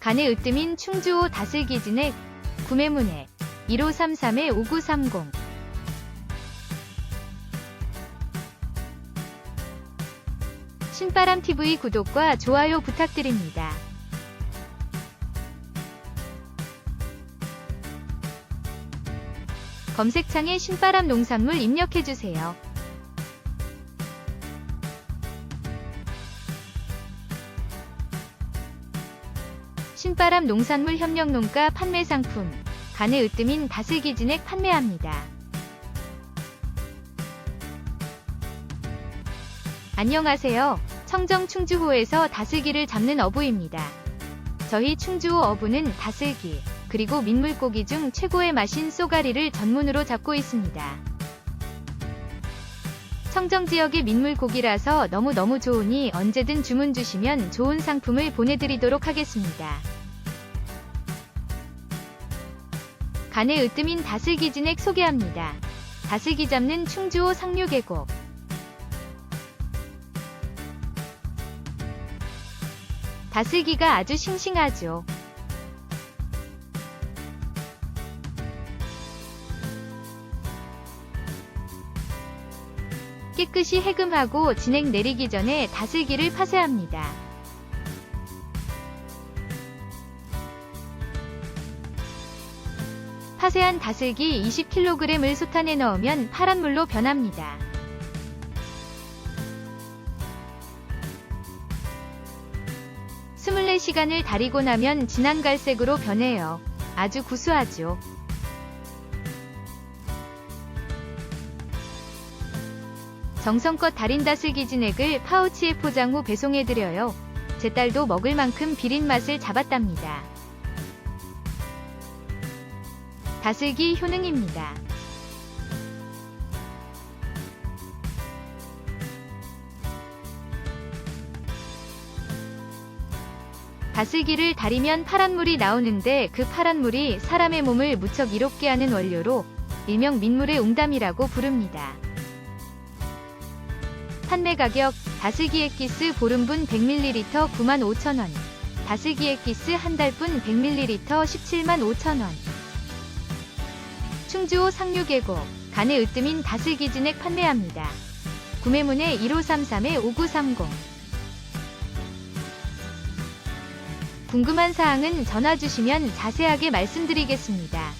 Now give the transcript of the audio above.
간의 으뜸인 충주호 다슬기 진액 구매문의 1533-5930 신바람TV 구독과 좋아요 부탁드립니다. 검색창에 신바람 농산물 입력해주세요. 신바람 농산물 협력 농가 판매 상품 간의 으뜸인 다슬기 진액 판매합니다. 안녕하세요. 청정 충주호에서 다슬기를 잡는 어부입니다. 저희 충주호 어부는 다슬기, 그리고 민물고기 중 최고의 맛인 쏘가리를 전문으로 잡고 있습니다. 청정 지역의 민물 고기라서 너무너무 좋으니 언제든 주문 주시면 좋은 상품을 보내드리도록 하겠습니다. 간의 으뜸인 다슬기 진액 소개합니다. 다슬기 잡는 충주호 상류 계곡. 다슬기가 아주 싱싱하죠. 깨끗이 해금하고 진액 내리기 전에 다슬기를 파쇄합니다. 파쇄한 다슬기 20kg을 솥안에 넣으면 파란 물로 변합니다. 스물네 시간을 달이고 나면 진한 갈색으로 변해요. 아주 구수하죠. 정성껏 달인 다슬기 진액을 파우치에 포장 후 배송해드려요. 제 딸도 먹을 만큼 비린 맛을 잡았답니다. 다슬기 효능입니다. 다슬기를 달이면 파란 물이 나오는데 그 파란 물이 사람의 몸을 무척 이롭게 하는 원료로 일명 민물의 웅담이라고 부릅니다. 판매 가격 다슬기 액기스 보름분 100ml 95,000원 다슬기 액기스 한 달분 100ml 175,000원 충주호 상류계곡 간의 으뜸인 다슬기 진액 판매합니다. 구매문의 1533-5930 궁금한 사항은 전화 주시면 자세하게 말씀드리겠습니다.